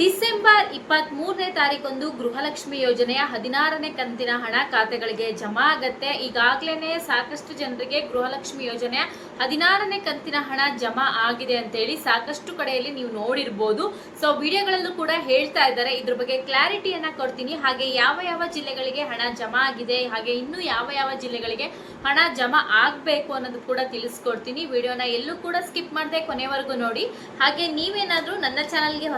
December ಇಪ್ಪತ್ತ್ ಮೂರನೇ ತಾರೀಕೊಂದು ಗೃಹಲಕ್ಷ್ಮಿ ಯೋಜನೆಯ ಹದಿನಾರನೇ ಕಂತಿನ ಹಣ ಖಾತೆಗಳಿಗೆ ಜಮಾ ಆಗತ್ತೆ. ಈಗಾಗಲೇ ಸಾಕಷ್ಟು ಜನರಿಗೆ ಗೃಹಲಕ್ಷ್ಮಿ ಯೋಜನೆಯ ಹದಿನಾರನೇ ಕಂತಿನ ಹಣ ಜಮಾ ಆಗಿದೆ ಅಂತೇಳಿ ಸಾಕಷ್ಟು ಕಡೆಯಲ್ಲಿ ನೀವು ನೋಡಿರ್ಬೋದು. ಸೊ ವಿಡಿಯೋಗಳಲ್ಲೂ ಕೂಡ ಹೇಳ್ತಾ ಇದ್ದಾರೆ. ಇದ್ರ ಬಗ್ಗೆ ಕ್ಲಾರಿಟಿಯನ್ನು ಕೊಡ್ತೀನಿ. ಹಾಗೆ ಯಾವ ಯಾವ ಜಿಲ್ಲೆಗಳಿಗೆ ಹಣ ಜಮಾ ಆಗಿದೆ, ಹಾಗೆ ಇನ್ನೂ ಯಾವ ಯಾವ ಜಿಲ್ಲೆಗಳಿಗೆ ಹಣ ಜಮಾ ಆಗಬೇಕು ಅನ್ನೋದು ಕೂಡ ತಿಳಿಸ್ಕೊಡ್ತೀನಿ. ವಿಡಿಯೋನ ಎಲ್ಲೂ ಕೂಡ ಸ್ಕಿಪ್ ಮಾಡದೆ ಕೊನೆವರೆಗೂ ನೋಡಿ. ಹಾಗೆ ನೀವೇನಾದರೂ ನನ್ನ ಚಾನಲ್ಗೆ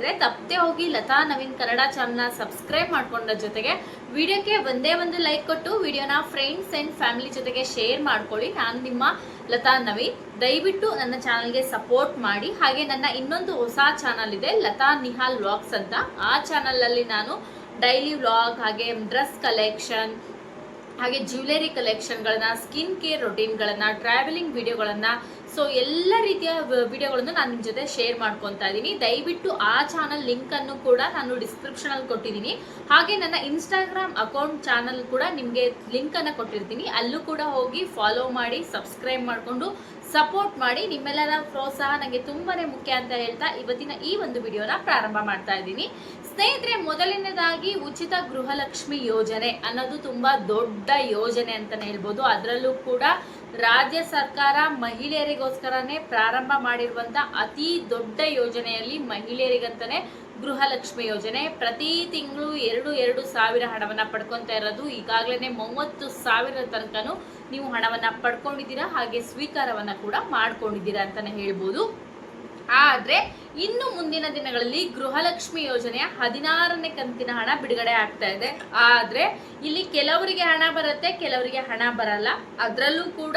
ಹೊಸಬ್ರಾಗಿದ್ರೆ ತಪ್ಪದೆ ಹೋಗಿ ಲತಾ ನವೀನ್ ಕನ್ನಡ ಚಾನಲ್ನ ಸಬ್ಸ್ಕ್ರೈಬ್ ಮಾಡ್ಕೊಂಡ ಜೊತೆಗೆ ವಿಡಿಯೋಕ್ಕೆ ಒಂದೇ ಒಂದು ಲೈಕ್ ಕೊಟ್ಟು ವಿಡಿಯೋನ ಫ್ರೆಂಡ್ಸ್ ಆ್ಯಂಡ್ ಫ್ಯಾಮಿಲಿ ಜೊತೆಗೆ ಶೇರ್ ಮಾಡ್ಕೊಳ್ಳಿ. ನಾನು ನಿಮ್ಮ ಲತಾ ನವೀನ್. ದಯವಿಟ್ಟು ನನ್ನ ಚಾನಲ್ಗೆ ಸಪೋರ್ಟ್ ಮಾಡಿ. ಹಾಗೆ ನನ್ನ ಇನ್ನೊಂದು ಹೊಸ ಚಾನಲ್ ಇದೆ, ಲತಾ ನಿಹಾಲ್ ವ್ಲಾಗ್ಸ್ ಅಂತ. ಆ ಚಾನಲಲ್ಲಿ ನಾನು ಡೈಲಿ ವ್ಲಾಗ್ ಹಾಗೆ ಡ್ರೆಸ್ ಕಲೆಕ್ಷನ್ ಹಾಗೆ ಜ್ಯುವೆಲರಿ ಕಲೆಕ್ಷನ್ಗಳನ್ನ ಸ್ಕಿನ್ ಕೇರ್ ರೊಟೀನ್ಗಳನ್ನ ಟ್ರಾವೆಲಿಂಗ್ ವಿಡಿಯೋಗಳನ್ನ ಸೊ ಎಲ್ಲ ರೀತಿಯ ವಿಡಿಯೋಗಳನ್ನು ನಾನು ನಿಮ್ಮ ಜೊತೆ ಶೇರ್ ಮಾಡ್ಕೊತಾ ಇದ್ದೀನಿ. ದಯವಿಟ್ಟು ಆ ಚಾನಲ್ ಲಿಂಕ್ ಅನ್ನು ಕೂಡ ನಾನು ಡಿಸ್ಕ್ರಿಪ್ಷನ್ ಅಲ್ಲಿ ಕೊಟ್ಟಿದ್ದೀನಿ. ಹಾಗೆ ನನ್ನ ಇನ್ಸ್ಟಾಗ್ರಾಮ್ ಅಕೌಂಟ್ ಚಾನಲ್ ಕೂಡ ನಿಮಗೆ ಲಿಂಕ್ ಅನ್ನ ಕೊಟ್ಟಿರ್ತೀನಿ. ಅಲ್ಲೂ ಕೂಡ ಹೋಗಿ ಫಾಲೋ ಮಾಡಿ ಸಬ್ಸ್ಕ್ರೈಬ್ ಮಾಡಿಕೊಂಡು ಸಪೋರ್ಟ್ ಮಾಡಿ ನಿಮ್ಮೆಲ್ಲರ ಪ್ರೋತ್ಸಾಹ ನನಗೆ ತುಂಬಾ ಮುಖ್ಯ ಅಂತ ಹೇಳ್ತಾ ಇವತ್ತಿನ ಈ ಒಂದು ವಿಡಿಯೋನ ಪ್ರಾರಂಭ ಮಾಡ್ತಾ ಇದ್ದೀನಿ. ಸ್ನೇಹಿತರೆ, ಮೊದಲನೇದಾಗಿ ಉಚಿತ ಗೃಹಲಕ್ಷ್ಮಿ ಯೋಜನೆ ಅನ್ನೋದು ತುಂಬಾ ದೊಡ್ಡ ಯೋಜನೆ ಅಂತಾನೆ ಹೇಳ್ಬೋದು. ಅದರಲ್ಲೂ ಕೂಡ ರಾಜ್ಯ ಸರ್ಕಾರ ಮಹಿಳೆಯರಿಗೋಸ್ಕರನೇ ಪ್ರಾರಂಭ ಮಾಡಿರುವಂತ ಅತಿ ದೊಡ್ಡ ಯೋಜನೆಯಲ್ಲಿ ಮಹಿಳೆಯರಿಗಂತಾನೆ ಗೃಹಲಕ್ಷ್ಮಿ ಯೋಜನೆ. ಪ್ರತಿ ತಿಂಗಳು ಎರಡು ಎರಡು ಸಾವಿರ ಹಣವನ್ನ ಪಡ್ಕೊತಾ ಇರೋದು. ಈಗಾಗಲೇ ಮೂವತ್ತು ಸಾವಿರ ತನಕನೂ ನೀವು ಹಣವನ್ನ ಪಡ್ಕೊಂಡಿದ್ದೀರಾ? ಹಾಗೆ ಸ್ವೀಕಾರವನ್ನ ಕೂಡ ಮಾಡ್ಕೊಂಡಿದ್ದೀರಾ ಅಂತಲೇ ಹೇಳ್ಬೋದು. ಆದ್ರೆ ಇನ್ನು ಮುಂದಿನ ದಿನಗಳಲ್ಲಿ ಗೃಹಲಕ್ಷ್ಮಿ ಯೋಜನೆಯ ಹದಿನಾರನೇ ಕಂತಿನ ಹಣ ಬಿಡುಗಡೆ ಆಗ್ತಾ ಇದೆ. ಆದ್ರೆ ಇಲ್ಲಿ ಕೆಲವರಿಗೆ ಹಣ ಬರುತ್ತೆ, ಕೆಲವರಿಗೆ ಹಣ ಬರಲ್ಲ. ಅದರಲ್ಲೂ ಕೂಡ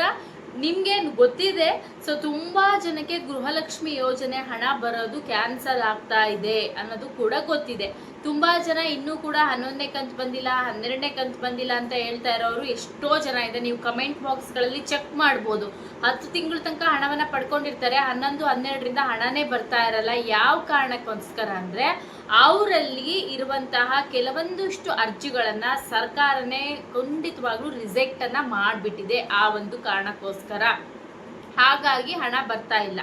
ನಿಮ್ಗೆ ಗೊತ್ತಿದೆ, ಸೊ ತುಂಬಾ ಜನಕ್ಕೆ ಗೃಹಲಕ್ಷ್ಮಿ ಯೋಜನೆ ಹಣ ಬರೋದು ಕ್ಯಾನ್ಸಲ್ ಆಗ್ತಾ ಇದೆ ಅನ್ನೋದು ಕೂಡ ಗೊತ್ತಿದೆ. ತುಂಬಾ ಜನ ಇನ್ನೂ ಕೂಡ ಹನ್ನೊಂದನೇ ಕಂತು ಬಂದಿಲ್ಲ, ಹನ್ನೆರಡನೇ ಕಂತು ಬಂದಿಲ್ಲ ಅಂತ ಹೇಳ್ತಾ ಇರೋರು ಎಷ್ಟೋ ಜನ ಇದೆ. ನೀವು ಕಮೆಂಟ್ ಬಾಕ್ಸ್ಗಳಲ್ಲಿ ಚೆಕ್ ಮಾಡ್ಬೋದು. ಹತ್ತು ತಿಂಗಳ ತನಕ ಹಣವನ್ನ ಪಡ್ಕೊಂಡಿರ್ತಾರೆ, ಹನ್ನೊಂದು, ಹನ್ನೆರಡರಿಂದ ಹಣನೇ ಬರ್ತಾ ಇರಲ್ಲ. ಯಾವ ಕಾರಣಕ್ಕೋಸ್ಕರ ಅಂದ್ರೆ ಅವರಲ್ಲಿ ಇರುವಂತಹ ಕೆಲವೊಂದಿಷ್ಟು ಅರ್ಜಿಗಳನ್ನು ಸರ್ಕಾರನೇ ಖಂಡಿತವಾಗ್ಲೂ ರಿಜೆಕ್ಟ್ ಅನ್ನ ಮಾಡ್ಬಿಟ್ಟಿದೆ ಆ ಒಂದು ಕಾರಣಕ್ಕೋಸ್ಕರ. ಹಾಗಾಗಿ ಹಣ ಬರ್ತಾ ಇಲ್ಲ.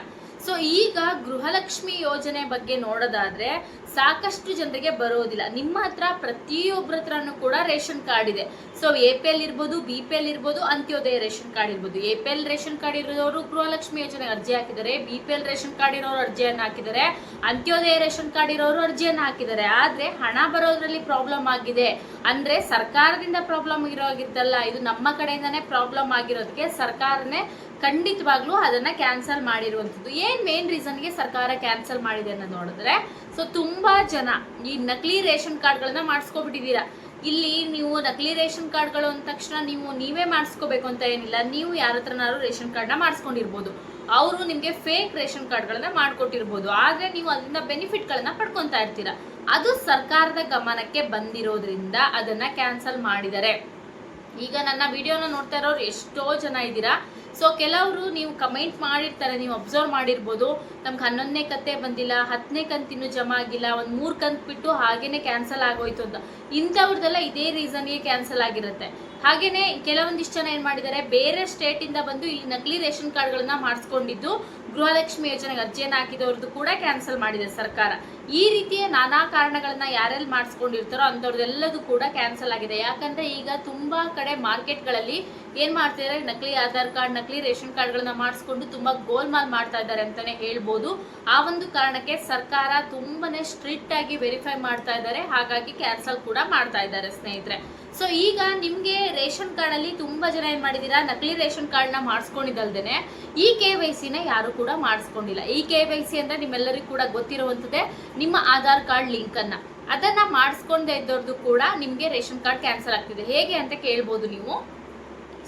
ಸೊ ಈಗ ಗೃಹಲಕ್ಷ್ಮಿ ಯೋಜನೆ ಬಗ್ಗೆ ನೋಡೋದಾದ್ರೆ ಸಾಕಷ್ಟು ಜನರಿಗೆ ಬರೋದಿಲ್ಲ. ನಿಮ್ಮ ಹತ್ರ ಪ್ರತಿಯೊಬ್ಬರ ಹತ್ರನೂ ಕೂಡ ರೇಷನ್ ಕಾರ್ಡ್ ಇದೆ. ಸೊ ಎ ಪಿ ಎಲ್ ಇರ್ಬೋದು ಬಿ ಪಿ ಎಲ್ ಇರ್ಬೋದು, ಅಂತ್ಯೋದಯ ರೇಷನ್ ಕಾರ್ಡ್ ಇರ್ಬೋದು. A P L ration card ಇರೋರು ಗೃಹಲಕ್ಷ್ಮಿ ಯೋಜನೆ ಅರ್ಜಿ ಹಾಕಿದ್ದಾರೆ. B P L ration card ಇರೋರು ಅರ್ಜಿಯನ್ನು ಹಾಕಿದ್ದಾರೆ. ಅಂತ್ಯೋದಯ ರೇಷನ್ ಕಾರ್ಡ್ ಇರೋರು ಅರ್ಜಿಯನ್ನು ಹಾಕಿದ್ದಾರೆ. ಆದರೆ ಹಣ ಬರೋದ್ರಲ್ಲಿ ಪ್ರಾಬ್ಲಮ್ ಆಗಿದೆ. ಅಂದರೆ ಸರ್ಕಾರದಿಂದ ಪ್ರಾಬ್ಲಮ್ ಇರೋ ಇದು ನಮ್ಮ ಕಡೆಯಿಂದನೇ ಪ್ರಾಬ್ಲಮ್ ಆಗಿರೋದಕ್ಕೆ ಸರ್ಕಾರನೇ ಖಂಡಿತವಾಗ್ಲೂ ಅದನ್ನ ಕ್ಯಾನ್ಸಲ್ ಮಾಡಿರುವಂಥದ್ದು. ಏನ್ ಮೇನ್ ರೀಸನ್ಗೆ ಸರ್ಕಾರ ಕ್ಯಾನ್ಸಲ್ ಮಾಡಿದೆ ಅನ್ನೋದು ನೋಡಿದ್ರೆ ಸೊ ತುಂಬಾ ಜನ ಈ ನಕಲಿ ರೇಷನ್ ಕಾರ್ಡ್ಗಳನ್ನ ಮಾಡಿಸ್ಕೊಬಿಟ್ಟಿದ್ದೀರಾ. ಇಲ್ಲಿ ನೀವು ನಕಲಿ ರೇಷನ್ ಕಾರ್ಡ್ಗಳು ಅಂದ ತಕ್ಷಣ ನೀವು, ನೀವೇ ಮಾಡಿಸ್ಕೋಬೇಕು ಅಂತ ಏನಿಲ್ಲ. ನೀವು ಯಾರ ಹತ್ರನಾದ್ರು ರೇಷನ್ ಕಾರ್ಡ್ನ ಮಾಡಿಸ್ಕೊಂಡಿರ್ಬೋದು. ಅವರು ನಿಮಗೆ ಫೇಕ್ ರೇಷನ್ ಕಾರ್ಡ್ಗಳನ್ನ ಮಾಡ್ಕೊಟ್ಟಿರ್ಬೋದು. ಆದರೆ ನೀವು ಅದರಿಂದ ಬೆನಿಫಿಟ್ಗಳನ್ನ ಪಡ್ಕೊತಾ ಇರ್ತೀರಾ. ಅದು ಸರ್ಕಾರದ ಗಮನಕ್ಕೆ ಬಂದಿರೋದ್ರಿಂದ ಅದನ್ನ ಕ್ಯಾನ್ಸಲ್ ಮಾಡಿದ್ದಾರೆ ಈಗ ನನ್ನ ವಿಡಿಯೋನ ನೋಡ್ತಾ ಇರೋರು ಎಷ್ಟೋ ಜನ ಇದ್ದೀರಾ. ಸೊ ಕೆಲವರು ನೀವು ಕಮೆಂಟ್ ಮಾಡಿರ್ತಾರೆ, ನೀವು ಅಬ್ಸರ್ವ್ ಮಾಡಿರ್ಬೋದು. ನಮ್ಗೆ ಹನ್ನೊಂದನೇ ಕತೆ ಬಂದಿಲ್ಲ ಹತ್ತನೇ ಕಂತು ಇನ್ನೂ ಜಮಾ ಆಗಿಲ್ಲ, ಒಂದು ಮೂರು ಕಂತು ಬಿಟ್ಟು ಹಾಗೇನೆ ಕ್ಯಾನ್ಸಲ್ ಆಗೋಯ್ತು ಅಂತ. ಇಂಥವ್ರದ್ದೆಲ್ಲ ಇದೇ ರೀಸನ್ಗೆ ಕ್ಯಾನ್ಸಲ್ ಆಗಿರುತ್ತೆ. ಹಾಗೇನೆ ಕೆಲವೊಂದಿಷ್ಟು ಜನ ಏನು ಮಾಡಿದ್ದಾರೆ, ಬೇರೆ ಸ್ಟೇಟಿಂದ ಬಂದು ಇಲ್ಲಿ ನಕಲಿ ರೇಷನ್ ಕಾರ್ಡ್ಗಳನ್ನ ಮಾಡಿಸ್ಕೊಂಡಿದ್ದು ಗೃಹಲಕ್ಷ್ಮಿ ಯೋಜನೆಗೆ ಅರ್ಜಿಯನ್ನು ಹಾಕಿದವ್ರದ್ದು ಕೂಡ ಕ್ಯಾನ್ಸಲ್ ಮಾಡಿದೆ ಸರ್ಕಾರ. ಈ ರೀತಿಯ ನಾನಾ ಕಾರಣಗಳನ್ನ ಯಾರೆಲ್ಲಿ ಮಾಡಿಸ್ಕೊಂಡಿರ್ತಾರೋ ಅಂಥವ್ರದ್ದೆಲ್ಲದೂ ಕೂಡ ಕ್ಯಾನ್ಸಲ್ ಆಗಿದೆ. ಯಾಕಂದ್ರೆ ಈಗ ತುಂಬಾ ಕಡೆ ಮಾರ್ಕೆಟ್ಗಳಲ್ಲಿ ಏನ್ ಮಾಡ್ತಿದ್ದಾರೆ ನಕಲಿ ಆಧಾರ್ ಕಾರ್ಡ್, ನಕಲಿ ರೇಷನ್ ಕಾರ್ಡ್ಗಳನ್ನ ಮಾಡಿಸ್ಕೊಂಡು ತುಂಬಾ ಗೋಲ್ಮಾಲ್ ಮಾಡ್ತಾ ಇದ್ದಾರೆ ಅಂತಾನೆ ಹೇಳ್ಬೋದು. ಆ ಒಂದು ಕಾರಣಕ್ಕೆ ಸರ್ಕಾರ ತುಂಬಾನೇ ಸ್ಟ್ರಿಕ್ಟ್ ಆಗಿ ವೆರಿಫೈ ಮಾಡ್ತಾ ಇದ್ದಾರೆ, ಹಾಗಾಗಿ ಕ್ಯಾನ್ಸಲ್ ಕೂಡ ಮಾಡ್ತಾ ಇದ್ದಾರೆ ಸ್ನೇಹಿತರೆ. ಸೊ ಈಗ ನಿಮಗೆ ರೇಷನ್ ಕಾರ್ಡ್ ಅಲ್ಲಿ ತುಂಬಾ ಜನ ಏನ್ ಮಾಡಿದೀರಾ? ನಕಲಿ ರೇಷನ್ ಕಾರ್ಡ್ನ ಮಾಡಿಸ್ಕೊಂಡಿದ್ದಲ್ದೇನೆ ಈ ಕೆ ವೈ ಸಿನ ಯಾರು ಕೂಡ ಮಾಡಿಸ್ಕೊಂಡಿಲ್ಲ. ಈ ಕೆ ವೈ ಸಿ ಅಂದ್ರೆ ನಿಮ್ಮೆಲ್ಲರಿಗೂ ಕೂಡ ಗೊತ್ತಿರುವಂಥದ್ದೇ ನಿಮ್ಮ ಆಧಾರ್ ಕಾರ್ಡ್ ಲಿಂಕ್ ಅದನ್ನು ಅದನ್ನ ಮಾಡಿಸ್ಕೊಂಡೇ ಇದ್ದವ್ರದ್ದು ಕೂಡ ನಿಮಗೆ ರೇಷನ್ ಕಾರ್ಡ್ ಕ್ಯಾನ್ಸಲ್ ಆಗ್ತಿದೆ. ಹೇಗೆ ಅಂತ ಕೇಳ್ಬೋದು ನೀವು.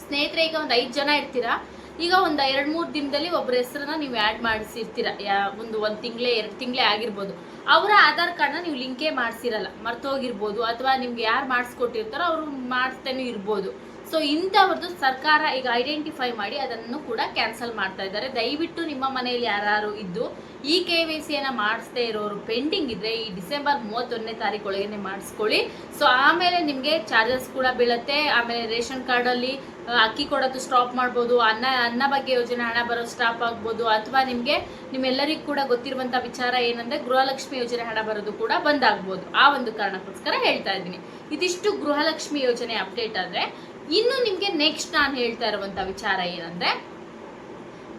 ಸ್ನೇಹಿತರೆ, ಈಗ ಒಂದು ಐದು ಜನ ಇರ್ತೀರಾ? ಈಗ ಒಂದು ಎರಡು ಮೂರು ದಿನದಲ್ಲಿ ಒಬ್ಬರ ಹೆಸರನ್ನ ನೀವು ಆ್ಯಡ್ ಮಾಡಿಸಿರ್ತೀರ. ಯಾ, ಒಂದು ಒಂದು ತಿಂಗಳೇ, ಎರಡು ತಿಂಗಳೇ ಆಗಿರ್ಬೋದು. ಅವರ ಆಧಾರ್ ಕಾರ್ಡ್ನ ನೀವು ಲಿಂಕೇ ಮಾಡಿಸಿರಲ್ಲ. ಮರ್ತೋಗಿರ್ಬೋದು ಅಥವಾ ನಿಮ್ಗೆ ಯಾರು ಮಾಡಿಸ್ಕೊಟ್ಟಿರ್ತಾರೋ ಅವರು ಮಾಡಿಸ್ತೇನೂ ಇರ್ಬೋದು. ಸೊ ಇಂಥವ್ರದ್ದು ಸರ್ಕಾರ ಈಗ ಐಡೆಂಟಿಫೈ ಮಾಡಿ ಅದನ್ನು ಕೂಡ ಕ್ಯಾನ್ಸಲ್ ಮಾಡ್ತಾ ಇದ್ದಾರೆ. ದಯವಿಟ್ಟು ನಿಮ್ಮ ಮನೆಯಲ್ಲಿ ಯಾರು ಇದ್ದು ಈ ಕೆ ವೈ ಸಿಯನ್ನು ಮಾಡಿಸದೇ ಇರೋರು ಪೆಂಡಿಂಗ್ ಇದ್ರೆ ಈ ಡಿಸೆಂಬರ್ ಮೂವತ್ತೊಂದನೇ ತಾರೀಕು ಒಳಗೇನೆ ಮಾಡಿಸ್ಕೊಳ್ಳಿ. ಸೊ ಆಮೇಲೆ ನಿಮಗೆ ಚಾರ್ಜಸ್ ಕೂಡ ಬೀಳುತ್ತೆ. ಆಮೇಲೆ ರೇಷನ್ ಕಾರ್ಡಲ್ಲಿ ಅಕ್ಕಿ ಕೊಡೋದು ಸ್ಟಾಪ್ ಮಾಡ್ಬೋದು, ಅನ್ನ ಅನ್ನ ಬಗ್ಗೆ ಯೋಜನೆ ಹಣ ಬರೋದು ಸ್ಟಾಪ್ ಆಗ್ಬೋದು, ಅಥವಾ ನಿಮಗೆ, ನಿಮ್ಮೆಲ್ಲರಿಗೂ ಕೂಡ ಗೊತ್ತಿರುವಂಥ ವಿಚಾರ ಏನಂದರೆ ಗೃಹಲಕ್ಷ್ಮಿ ಯೋಜನೆ ಹಣ ಬರೋದು ಕೂಡ ಬಂದಾಗ್ಬೋದು. ಆ ಒಂದು ಕಾರಣಕ್ಕೋಸ್ಕರ ಹೇಳ್ತಾ ಇದ್ದೀನಿ. ಇದಿಷ್ಟು ಗೃಹಲಕ್ಷ್ಮಿ ಯೋಜನೆ ಅಪ್ಡೇಟ್ ಆದರೆ, ಇನ್ನು ನಿಮಗೆ ನೆಕ್ಸ್ಟ್ ನಾನು ಹೇಳ್ತಾ ಇರುವಂಥ ವಿಚಾರ ಏನಂದರೆ,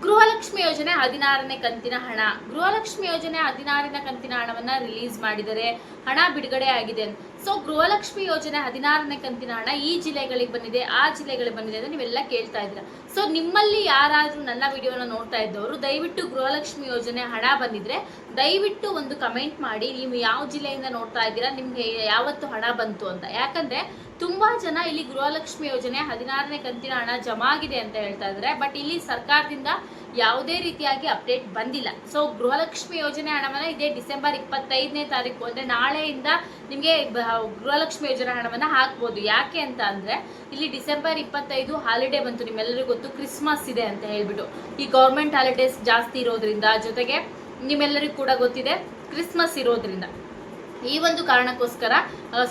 ಗೃಹಲಕ್ಷ್ಮಿ ಯೋಜನೆ ಹದಿನಾರನೇ ಕಂತಿನ ಹಣ. ಗೃಹಲಕ್ಷ್ಮಿ ಯೋಜನೆ ಹದಿನಾರನೇ ಕಂತಿನ ಹಣವನ್ನ ರಿಲೀಸ್ ಮಾಡಿದರೆ ಹಣ ಬಿಡುಗಡೆ ಆಗಿದೆ ಸೊ ಗೃಹಲಕ್ಷ್ಮಿ ಯೋಜನೆ ಹದಿನಾರನೇ ಕಂತಿನ ಹಣ ಈ ಜಿಲ್ಲೆಗಳಿಗೆ ಬಂದಿದೆ, ಆ ಜಿಲ್ಲೆಗಳಿಗೆ ಬಂದಿದೆ ಅಂತ ನೀವೆಲ್ಲ ಕೇಳ್ತಾ ಇದ್ದೀರಾ. ಸೊ ನಿಮ್ಮಲ್ಲಿ ಯಾರಾದರೂ ನನ್ನ ವಿಡಿಯೋನ ನೋಡ್ತಾ ಇದ್ದವರು, ದಯವಿಟ್ಟು ಗೃಹಲಕ್ಷ್ಮಿ ಯೋಜನೆ ಹಣ ಬಂದಿದ್ರೆ ದಯವಿಟ್ಟು ಒಂದು ಕಮೆಂಟ್ ಮಾಡಿ, ನೀವು ಯಾವ ಜಿಲ್ಲೆಯಿಂದ ನೋಡ್ತಾ ಇದ್ದೀರಾ, ನಿಮ್ಗೆ ಯಾವತ್ತು ಹಣ ಬಂತು ಅಂತ. ಯಾಕಂದ್ರೆ ತುಂಬಾ ಜನ ಇಲ್ಲಿ ಗೃಹಲಕ್ಷ್ಮಿ ಯೋಜನೆ ಹದಿನಾರನೇ ಕಂತಿನ ಹಣ ಜಮಾ ಆಗಿದೆ ಅಂತ ಹೇಳ್ತಾ ಇದ್ದಾರೆ, ಬಟ್ ಇಲ್ಲಿ ಸರ್ಕಾರದಿಂದ ಯಾವುದೇ ರೀತಿಯಾಗಿ ಅಪ್ಡೇಟ್ ಬಂದಿಲ್ಲ. ಸೊ ಗೃಹಲಕ್ಷ್ಮಿ ಯೋಜನೆ ಹಣವನ್ನ ಇದೇ ಡಿಸೆಂಬರ್ ಇಪ್ಪತ್ತೈದನೇ ತಾರೀಕು, ಅಂದರೆ ನಾಳೆಯಿಂದ ನಿಮಗೆ ಗೃಹಲಕ್ಷ್ಮಿ ಯೋಜನಾ ಹಣವನ್ನ ಹಾಕ್ಬೋದು. ಯಾಕೆ ಅಂತ ಅಂದರೆ, ಇಲ್ಲಿ ಡಿಸೆಂಬರ್ ಇಪ್ಪತ್ತೈದು ಹಾಲಿಡೇ ಬಂತು, ನಿಮ್ಮೆಲ್ಲರಿಗೂ ಗೊತ್ತು ಕ್ರಿಸ್ಮಸ್ ಇದೆ ಅಂತ ಹೇಳ್ಬಿಟ್ಟು. ಈ ಗೌರ್ಮೆಂಟ್ ಹಾಲಿಡೇಸ್ ಜಾಸ್ತಿ ಇರೋದ್ರಿಂದ ಜೊತೆಗೆ ನಿಮ್ಮೆಲ್ಲರಿಗೂ ಕೂಡ ಗೊತ್ತಿದೆ ಕ್ರಿಸ್ಮಸ್ ಇರೋದ್ರಿಂದ. ಈ ಒಂದು ಕಾರಣಕ್ಕೋಸ್ಕರ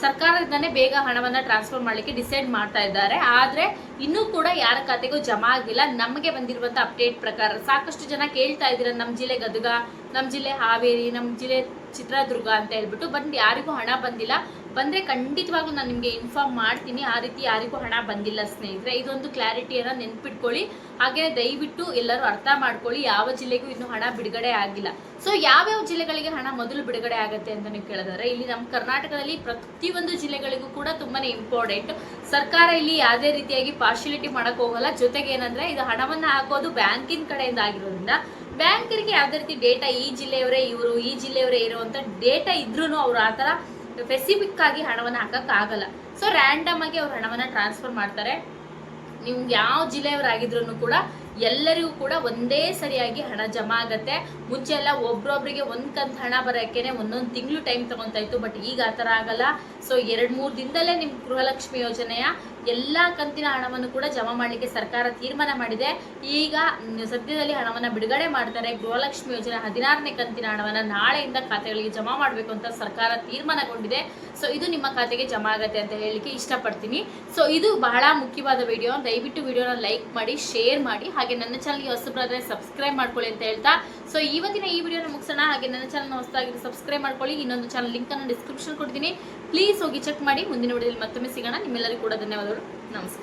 ಸರ್ಕಾರದಿಂದನೇ ಬೇಗ ಹಣವನ್ನು ಟ್ರಾನ್ಸ್ಫರ್ ಮಾಡಲಿಕ್ಕೆ ಡಿಸೈಡ್ ಮಾಡ್ತಾ ಇದ್ದಾರೆ. ಆದರೆ, ಇನ್ನೂ ಕೂಡ ಯಾರ ಖಾತೆಗೂ ಜಮಾ ಆಗಿಲ್ಲ. ನಮಗೆ ಬಂದಿರುವಂಥ ಅಪ್ಡೇಟ್ ಪ್ರಕಾರ ಸಾಕಷ್ಟು ಜನ ಕೇಳ್ತಾ ಇದ್ದೀರ ನಮ್ಮ ಜಿಲ್ಲೆ ಗದಗ ನಮ್ಮ ಜಿಲ್ಲೆ ಹಾವೇರಿ ನಮ್ಮ ಜಿಲ್ಲೆ ಚಿತ್ರದುರ್ಗ ಅಂತ ಹೇಳ್ಬಿಟ್ಟು ಬಟ್ ಯಾರಿಗೂ ಹಣ ಬಂದಿಲ್ಲ. ಬಂದ್ರೆ ಖಂಡಿತವಾಗ್ಲೂ ನಾನು ನಿಮಗೆ ಇನ್ಫಾರ್ಮ್ ಮಾಡ್ತೀನಿ. ಆ ರೀತಿ ಯಾರಿಗೂ ಹಣ ಬಂದಿಲ್ಲ ಸ್ನೇಹಿತರೆ. ಇದೊಂದು ಕ್ಲಾರಿಟಿಯನ್ನು ನೆನ್ಪಿಟ್ಕೊಳ್ಳಿ. ಹಾಗೆ ದಯವಿಟ್ಟು ಎಲ್ಲರೂ ಅರ್ಥ ಮಾಡ್ಕೊಳ್ಳಿ. ಯಾವ ಜಿಲ್ಲೆಗೂ ಇನ್ನೂ ಹಣ ಬಿಡುಗಡೆ ಆಗಿಲ್ಲ. ಸೊ ಯಾವ್ಯಾವ ಜಿಲ್ಲೆಗಳಿಗೆ ಹಣ ಮೊದಲು ಬಿಡುಗಡೆ ಆಗುತ್ತೆ ಅಂತ ನೀವು ಕೇಳಿದ್ರೆ ಇಲ್ಲಿ ನಮ್ಮ ಕರ್ನಾಟಕದಲ್ಲಿ ಪ್ರತಿಯೊಂದು ಜಿಲ್ಲೆಗಳಿಗೂ ಕೂಡ ತುಂಬಾ ಇಂಪಾರ್ಟೆಂಟ್ ಸರ್ಕಾರ ಇಲ್ಲಿ ಯಾವುದೇ ರೀತಿಯಾಗಿ ಪಾರ್ಶಿಯಾಲಿಟಿ ಮಾಡಕ್ ಹೋಗಲ್ಲ. ಜೊತೆಗೆ ಏನಂದ್ರೆ, ಇದು ಹಣವನ್ನು ಹಾಕೋದು ಬ್ಯಾಂಕಿನ ಕಡೆಯಿಂದ ಆಗಿರೋದ್ರಿಂದ, ಬ್ಯಾಂಕರಿಗೆ ಯಾವುದೇ ರೀತಿ ಡೇಟಾ ಈ ಜಿಲ್ಲೆಯವರೇ ಇವರು, ಈ ಜಿಲ್ಲೆಯವರೇ ಇರುವಂತ ಡೇಟಾ ಇದ್ರೂ ಅವ್ರು ಆ ಥರ ಸ್ಪೆಸಿಫಿಕ್ ಆಗಿ ಹಣವನ್ನು ಹಾಕೋಕ್ಕಾಗಲ್ಲ ಸೊ ರ್ಯಾಂಡಮ್ ಆಗಿ ಅವ್ರು ಹಣವನ್ನ ಟ್ರಾನ್ಸ್ಫರ್ ಮಾಡ್ತಾರೆ. ನಿಮ್ಗೆ ಯಾವ ಜಿಲ್ಲೆಯವರಾಗಿದ್ರು ಕೂಡ ಎಲ್ಲರಿಗೂ ಕೂಡ ಒಂದೇ ಸರಿಯಾಗಿ ಹಣ ಜಮಾ ಆಗತ್ತೆ. ಮುಂಚೆ ಎಲ್ಲ ಒಬ್ರೊಬ್ರಿಗೆ ಒಂದ್ ಕಂತ್ ಹಣ ಬರೋಕೆನೆ ಒಂದೊಂದು ತಿಂಗಳು ಟೈಮ್ ತಗೊಂತ ಇತ್ತು ಬಟ್ ಈಗ ಆ ಥರ ಆಗಲ್ಲ. ಸೊ ಎರಡು ಮೂರು ದಿನದಲ್ಲೇ ನಿಮ್ಮ ಗೃಹಲಕ್ಷ್ಮಿ ಯೋಜನೆಯ ಎಲ್ಲಾ ಕಂತಿನ ಹಣವನ್ನು ಕೂಡ ಜಮಾ ಮಾಡಲಿಕ್ಕೆ ಸರ್ಕಾರ ತೀರ್ಮಾನ ಮಾಡಿದೆ. ಈಗ ಸದ್ಯದಲ್ಲಿ ಹಣವನ್ನು ಬಿಡುಗಡೆ ಮಾಡ್ತಾರೆ. ಗೃಹಲಕ್ಷ್ಮಿ ಯೋಜನೆ ಹದಿನಾರನೇ ಕಂತಿನ ಹಣವನ್ನು ನಾಳೆಯಿಂದ ಖಾತೆಗಳಿಗೆ ಜಮಾ ಮಾಡಬೇಕು ಅಂತ ಸರ್ಕಾರ ತೀರ್ಮಾನಗೊಂಡಿದೆ. ಸೊ, ಇದು ನಿಮ್ಮ ಖಾತೆಗೆ ಜಮಾ ಆಗುತ್ತೆ ಅಂತ ಹೇಳಲಿಕ್ಕೆ ಇಷ್ಟಪಡ್ತೀನಿ. ಸೊ, ಇದು ಬಹಳ ಮುಖ್ಯವಾದ ವಿಡಿಯೋ. ದಯವಿಟ್ಟು ವಿಡಿಯೋನ ಲೈಕ್ ಮಾಡಿ, ಶೇರ್ ಮಾಡಿ, ಹಾಗೆ ನನ್ನ ಚಾನಲ್ಗೆ ಹೊಸಬ್ರಾದ್ರೆ ಸಬ್ಸ್ಕ್ರೈಬ್ ಮಾಡ್ಕೊಳ್ಳಿ ಅಂತ ಹೇಳ್ತಾ. ಸೊ ಇವತ್ತಿನ ಈ ವಿಡಿಯೋನ ಮುಗಿಸೋಣ. ಹಾಗೆ ನನ್ನ ಚಾನಲ್ ಹೊಸದಾಗಿ ಸಬ್ಸ್ಕ್ರೈಬ್ ಮಾಡ್ಕೊಳ್ಳಿ. ಇನ್ನೊಂದು ಚಾನಲ್ ಲಿಂಕ್ ಅನ್ನು ಡಿಸ್ಕ್ರಿಪ್ಷನ್ ಕೊಡ್ತೀನಿ. ಪ್ಲೀಸ್ ಹೋಗಿ ಚೆಕ್ ಮಾಡಿ. ಮುಂದಿನ ವಿಡಿಯೋದಲ್ಲಿ ಮತ್ತೊಮ್ಮೆ ಸಿಗೋಣ. ನಿಮ್ಮೆಲ್ಲರಿಗೂ ಕೂಡ ಧನ್ಯವಾದಗಳು. ನಮಸ್ಕಾರ